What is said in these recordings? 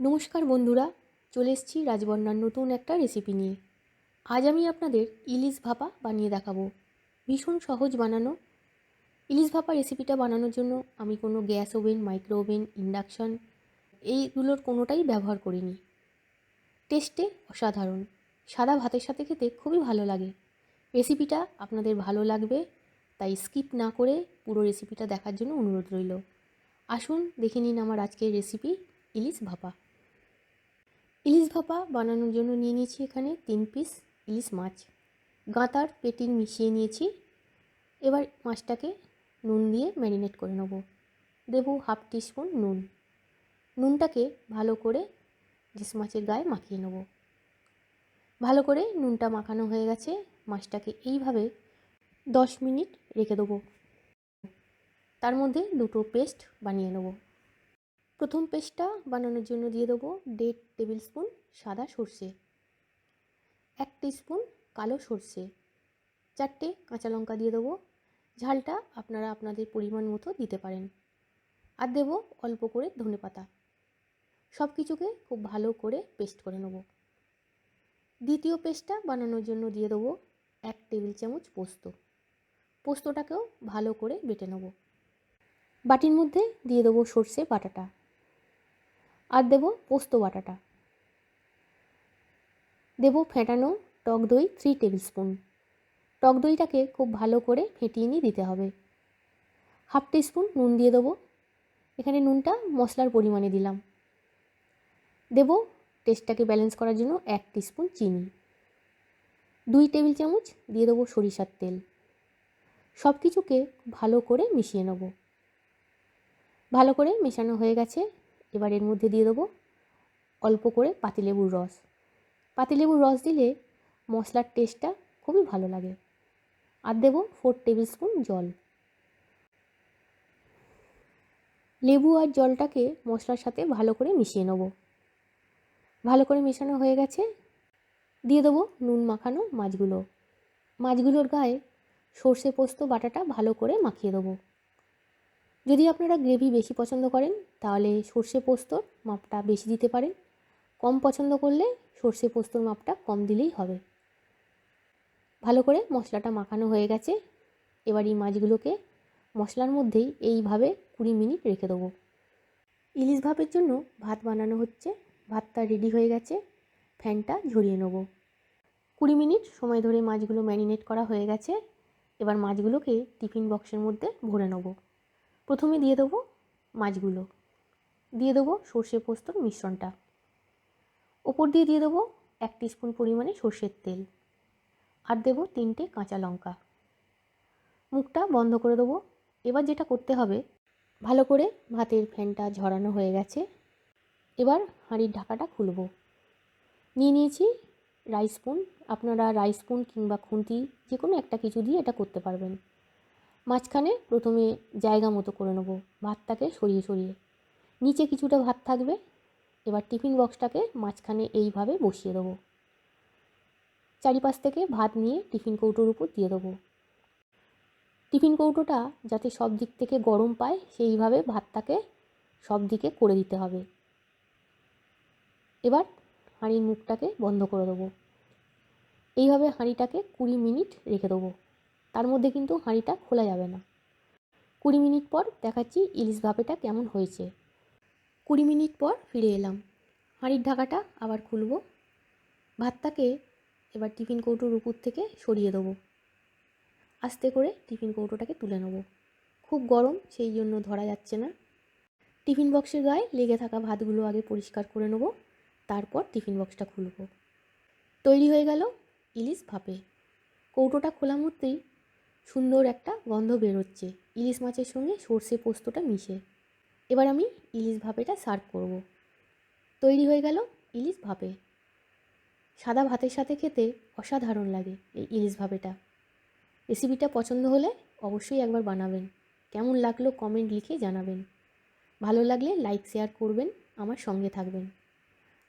নমস্কার বন্ধুরা, চলে এসেছি রাজবন্যার নতুন একটা রেসিপি নিয়ে। আজ আমি আপনাদের ইলিশ ভাপা বানিয়ে দেখাবো। ভীষণ সহজ বানানো। ইলিশ ভাপা রেসিপিটা বানানোর জন্য আমি কোনো gas oven micro oven induction এইগুলোর কোনোটাই ব্যবহার করিনি। টেস্টে অসাধারণ। সাদা ভাতের সাথে খেতে খুবই ভালো লাগে। রেসিপিটা আপনাদের ভালো লাগবে, তাই স্কিপ না করে পুরো রেসিপিটা দেখার জন্য অনুরোধ রইল। আসুন দেখে নিন আমার আজকের রেসিপি ইলিশ ভাপা। ইলিশ ভাপা বানানোর জন্য নিয়ে নিয়েছি এখানে তিন পিস ইলিশ মাছ। গাঁতার পেটিং মিশিয়ে নিয়েছি। এবার মাছটাকে নুন দিয়ে ম্যারিনেট করে নেব। দেবো হাফ টিস্পুন নুন। নুনটাকে ভালো করে ইলিশ মাছের গায়ে মাখিয়ে নেব। ভালো করে নুনটা মাখানো হয়ে গেছে। মাছটাকে এইভাবে দশ মিনিট রেখে দেবো। তার মধ্যে দুটো পেস্ট বানিয়ে নেব। প্রথম পেস্টটা বানানোর জন্য দিয়ে দেবো দেড় টেবিল স্পুন সাদা সর্ষে, এক স্পুন কালো সর্ষে, চারটে কাঁচা লঙ্কা দিয়ে দেবো। ঝালটা আপনারা আপনাদের পরিমাণ মতো দিতে পারেন। আর দেবো অল্প করে ধনে পাতা। সব কিছুকে খুব ভালো করে পেস্ট করে নেব। দ্বিতীয় পেস্টটা বানানোর জন্য দিয়ে দেবো এক টেবিল চামচ পোস্ত। পোস্তটাকেও ভালো করে বেটে নেব। বাটির মধ্যে দিয়ে দেবো সর্ষে বাটাটা। আর দেব পোস্ত বাটাটা। দেব ফেটানো টক দই থ্রি টেবিল স্পুন টক দইটাকে খুব ভালো করে ফেটিয়ে নিয়ে দিতে হবে। হাফ স্পুন নুন দিয়ে দেবো। এখানে নুনটা মশলার পরিমাণে দিলাম। দেব টেস্টটাকে ব্যালেন্স করার জন্য এক স্পুন চিনি। দুই টেবিল চামচ দিয়ে দেবো সরিষার তেল। সব কিছুকে ভালো করে মিশিয়ে নেব। ভালো করে মেশানো হয়ে গেছে। এবার এর মধ্যে দিয়ে দেবো অল্প করে পাতিলেবুর রস। পাতিলেবুর রস দিলে মশলার টেস্টটা খুবই ভালো লাগে। আর দেবো ফোর টেবিল স্পুন জল। লেবু আর জলটাকে মশলার সাথে ভালো করে মিশিয়ে নেব। ভালো করে মেশানো হয়ে গেছে। দিয়ে দেবো নুন মাখানো মাছগুলো। মাছগুলোর গায়ে সর্ষে পোস্ত বাটাটা ভালো করে মাখিয়ে দেবো। যদি আপনারা গ্রেভি বেশি পছন্দ করেন, তাহলে সর্ষে পোস্তর মাপটা বেশি দিতে পারেন। কম পছন্দ করলে সর্ষে পোস্তর মাপটা কম দিলেই হবে। ভালো করে মশলাটা মাখানো হয়ে গেছে। এবার এই মাছগুলোকে মশলার মধ্যেই এইভাবে কুড়ি মিনিট রেখে দেবো। ইলিশ ভাপের জন্য ভাত বানানো হচ্ছে, ভাতটা রেডি হয়ে গেছে, ফ্যানটা ঝরিয়ে নেব। কুড়ি মিনিট সময় ধরে মাছগুলো ম্যারিনেট করা হয়ে গেছে। এবার মাছগুলোকে টিফিন বক্সের মধ্যে ভরে নেব। প্রথমে দিয়ে দেবো মাছগুলো। দিয়ে দেবো সর্ষে পোস্তর মিশ্রণটা। ওপর দিয়ে দিয়ে দেবো এক স্পুন পরিমাণে সর্ষের তেল। আর দেবো তিনটে কাঁচা লঙ্কা। মুখটা বন্ধ করে দেবো। এবার যেটা করতে হবে, ভালো করে ভাতের ফ্যানটা ঝরানো হয়ে গেছে। এবার হাঁড়ির ঢাকাটা খুলব। নিয়ে নিয়েছি রাইস স্পুন আপনারা রাইস স্পুন কিংবা খুন্তি যে কোনো একটা কিছু দিয়ে এটা করতে পারবেন। মাঝখানে প্রথমে জায়গা মতো করে নেব ভাতটাকে সরিয়ে সরিয়ে। নিচে কিছুটা ভাত থাকবে, এবার টিফিন বক্সটাকে মাঝখানে এইভাবে বসিয়ে দেবো। চারিপাশ থেকে ভাত নিয়ে টিফিন কৌটোর উপর দিয়ে দেবো। টিফিন কৌটোটা যাতে সব দিক থেকে গরম পায়, সেইভাবে ভাতটাকে সব দিকে করে দিতে হবে। এবার হাঁড়ির মুখটাকে বন্ধ করে দেবো। এইভাবে হাঁড়িটাকে কুড়ি মিনিট রেখে দেবো। তার মধ্যে কিন্তু হাঁড়িটা খোলা যাবে না। কুড়ি মিনিট পর দেখাচ্ছি ইলিশ ভাপেটা কেমন হয়েছে। কুড়ি মিনিট পর ফিরে এলাম। হাঁড়ির ঢাকাটা আবার খুলব। ভাতটাকে এবার টিফিন কৌটোর উপর থেকে সরিয়ে দেবো। আস্তে করে টিফিন কৌটোটাকে তুলে নেব। খুব গরম, সেই জন্য ধরা যাচ্ছে না। টিফিন বক্সের গায়ে লেগে থাকা ভাতগুলো আগে পরিষ্কার করে নেব। তারপর টিফিন বক্সটা খুলব। তৈরি হয়ে গেল ইলিশ ভাপে। কৌটোটা খোলা মধ্যেই সুন্দর একটা গন্ধ বেরোচ্ছে। ইলিশ মাছের সঙ্গে সর্ষে পোস্তটা মিশে। এবার আমি ইলিশ ভাপেটা সার্ভ করব। তৈরি হয়ে গেল ইলিশ ভাপে। সাদা ভাতের সাথে খেতে অসাধারণ লাগে এই ইলিশ ভাপেটা। রেসিপিটা পছন্দ হলে অবশ্যই একবার বানাবেন। কেমন লাগল কমেন্ট লিখে জানাবেন। ভালো লাগলে লাইক, শেয়ার করবেন, আমার সঙ্গে থাকবেন।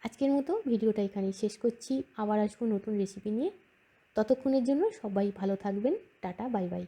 আজকের মতো ভিডিওটা এখানেই শেষ করছি। আবার আসব নতুন রেসিপি নিয়ে। ততক্ষণের জন্য সবাই ভালো থাকবেন। Tata bye bye.